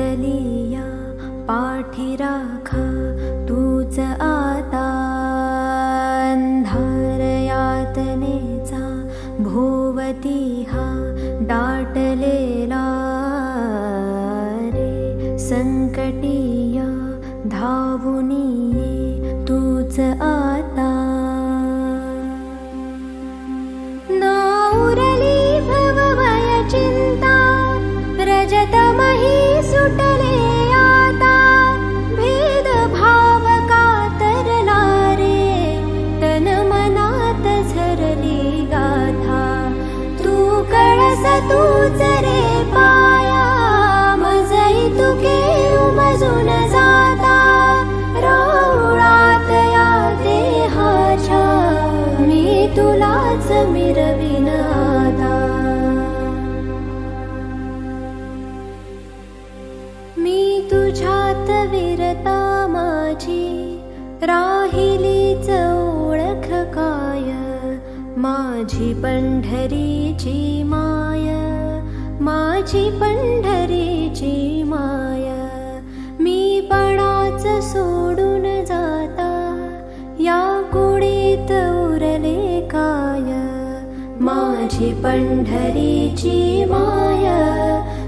भूतलिया पाठी राखा तूच आता अंधारयातनेचा भोवती हा दाटलेला रे. संकटिया धावुनी ये तूच आता कळस तूच रे पाया मजई तुके उमजून जाता. राऊळात या देहाच्या मी तुलाच मिरविन आता मी तुझ्यात विरता माझी राहिलीच ओळख काय? माझी पंढरीची माझी पंढरीची माया. मी पणाच सोडून जाता या कुडीत उरले काय. माझी पंढरीची माया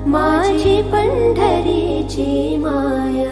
माझी पंढरीची माया.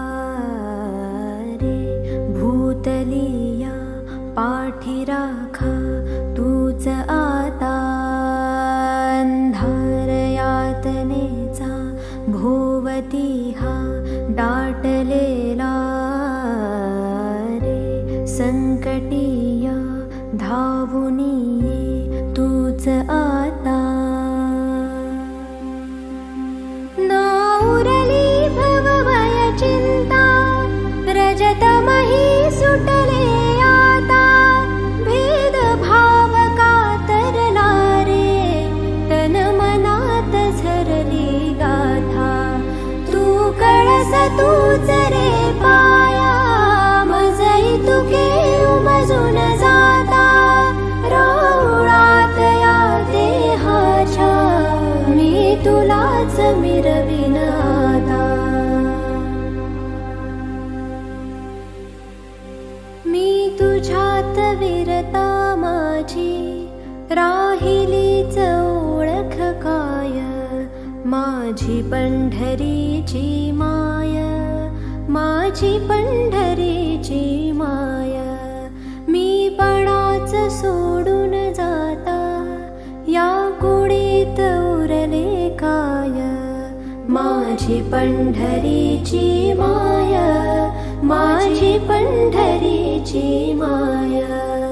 तूच रे पाया मजई तुके उमजून जाता. राऊळात या देहाच्या मी तुलाच मिरविन आता मी तुझ्यात विरता माझी राहिलीच ओळख काय? माझी पंढरीची मा माझी पंढरीची माया. मी पणाच सोडून जाता या कुडीत उरले काय. माझी पंढरीची माया माझी पंढरीची माया.